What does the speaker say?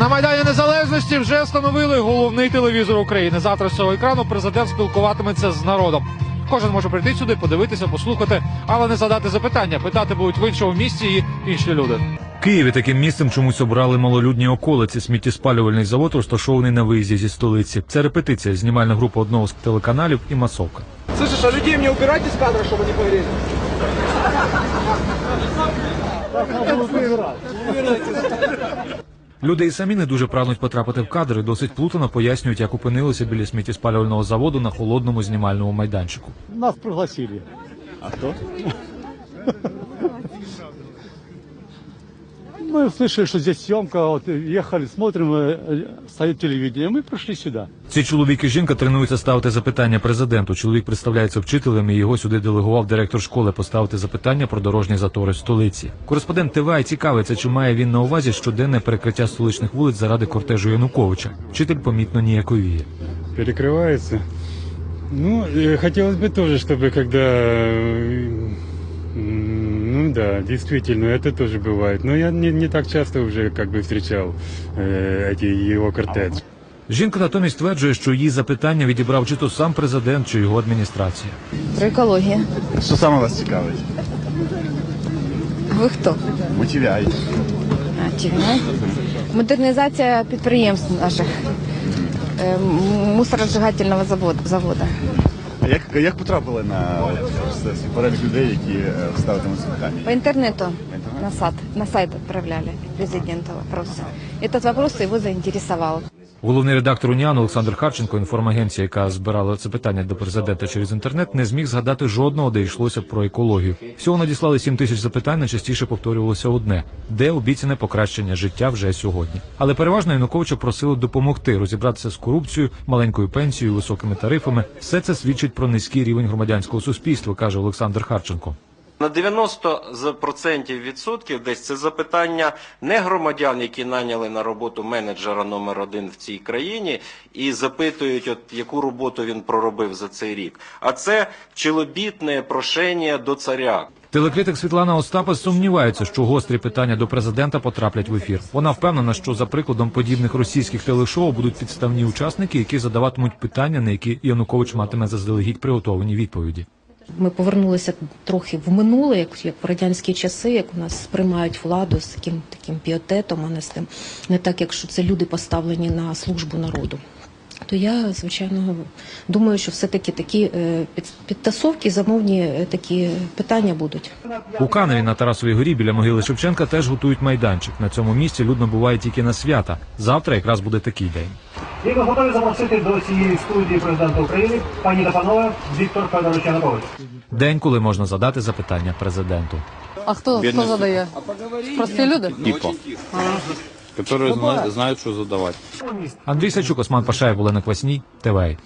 На Майдані Незалежності вже встановили головний телевізор України. Завтра з цього екрану президент спілкуватиметься з народом. Кожен може прийти сюди, подивитися, послухати, але не задати запитання. Питати будуть в іншому місці і інші люди. Києві таким місцем чомусь обрали малолюдні околиці. Сміттєспалювальний завод розташований на виїзді зі столиці. Це репетиція, знімальна група одного з телеканалів і масовка. Слышишь, а людей мне убирать из кадра, чтобы они погорели? Люди і самі не дуже прагнуть потрапити в кадри, досить плутано пояснюють, як опинилися біля сміттєспалювального заводу на холодному знімальному майданчику. Нас пригласили. А кто? Мы услышали, что здесь съемка, вот ехали, смотрим, э, э, стоит телевидение, мы пришли сюда. Ці чоловік і жінка тренуються ставити запитання президенту. Чоловік представляється вчителем і його сюди делегував директор школи поставити запитання про дорожні затори в столиці. Кореспондент ТВА цікавиться, чи має він на увазі щоденне перекриття столичних вулиць заради кортежу Януковича. Вчитель помітно ніяковіє. перекрывается. Ну, э, хотелось бы тоже, чтобы когда... э, м, Ну да, действительно, это тоже бывает. Но я не, не так часто уже как бы встречал э, эти его кортежи. Жінка натомість стверджує, що її запитання відібрав чи то сам президент, чи його адміністрація. Про екологію. Що саме вас цікавить? Ви хто? Мотивяй. А, TVI? Модернізація підприємств наших е, м- мусорозжигательного заводу. заводу. Як, як потрапили на перелік людей, які е, ставитимуть питання? По інтернету на, сайт, на сайт відправляли президента вопроси. Этот вопрос его заинтересовал. Головний редактор УНІАН Олександр Харченко, інформагенція, яка збирала це питання до президента через інтернет, не зміг згадати жодного, де йшлося про екологію. Всього надіслали 7 тисяч запитань, найчастіше повторювалося одне: де обіцяне покращення життя вже сьогодні. Але переважно Януковича просили допомогти розібратися з корупцією, маленькою пенсією, високими тарифами. Все це свідчить про низький рівень громадянського суспільства, каже Олександр Харченко. На 90% відсотків десь це запитання не громадян, які наняли на роботу менеджера номер один в цій країні, і запитують, от яку роботу він проробив за цей рік. А це чолобітне прошення до царя. Телекритик Світлана Остапа сумнівається, що гострі питання до президента потраплять в ефір. Вона впевнена, що за прикладом подібних російських телешоу будуть підставні учасники, які задаватимуть питання, на які Янукович матиме заздалегідь приготовані відповіді. Ми повернулися трохи в минуле, як, як в радянські часи, як у нас сприймають владу з таким таким піотетом, а не з тим, не так, якщо це люди поставлені на службу народу. То я, звичайно, думаю, що все-таки такі е, підтасовки, замовні е, такі питання будуть. У Каневі на Тарасовій горі біля могили Шевченка теж готують майданчик. На цьому місці людно буває тільки на свята. Завтра якраз буде такий день. І ми готові запросити до цієї студії президента України, пані та панове, Віктор Федорович Янукович. День, коли можна задати запитання президенту. А хто, хто задає? Прості люди? Типа. Які знають, що задавати. Андрій Сачук, Осман Пашаєв, Олена Квасній, ТВА.